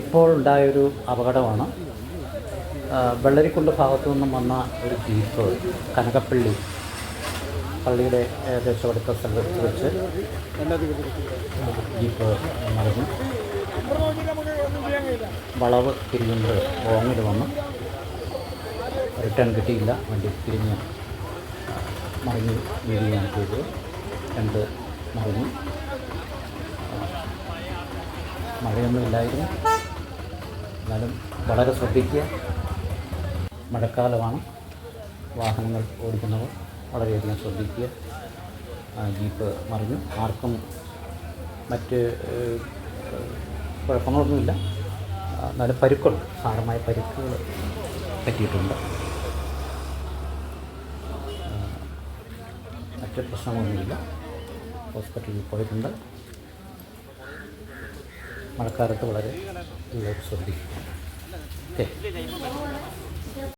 ഇപ്പോൾ ഉണ്ടായൊരു അപകടമാണ് വെള്ളരിക്കുണ്ട് ഭാഗത്തു നിന്നും വന്ന ഒരു ജീപ്പ് കനകപ്പള്ളി പള്ളിയുടെ ഏകദേശം അടുത്ത സ്ഥലത്ത് വെച്ച് ജീപ്പ് മറിഞ്ഞു. വളവ് തിരിഞ്ഞുണ്ട് ഓങ്ങിൽ വന്നു. റിട്ടേൺ കിട്ടിയില്ല. വണ്ടി തിരിഞ്ഞ് മറിഞ്ഞ് വീഴുകയാണ് ചെയ്തത്. രണ്ട് മറിഞ്ഞു. ആ, മഴയൊന്നുമില്ലായിരുന്നു. എന്നാലും വളരെ ശ്രദ്ധിക്കുക. മഴക്കാലമാണ് വാഹനങ്ങൾ ഓടിക്കുന്നവർ വളരെയധികം ശ്രദ്ധിക്കുക. ജീപ്പ് മറിഞ്ഞു. ആർക്കും മറ്റ് കുഴപ്പങ്ങളൊന്നുമില്ല. നല്ല പരുക്കൾ സാരമായ പരുക്കുകൾ പറ്റിയിട്ടുണ്ട്. മറ്റ് പ്രശ്നങ്ങളൊന്നുമില്ല. ഹോസ്പിറ്റലിൽ പോയിട്ടുണ്ട്. മഴക്കാലത്ത് വളരെ ശ്രദ്ധിക്കും ഓക്കെ.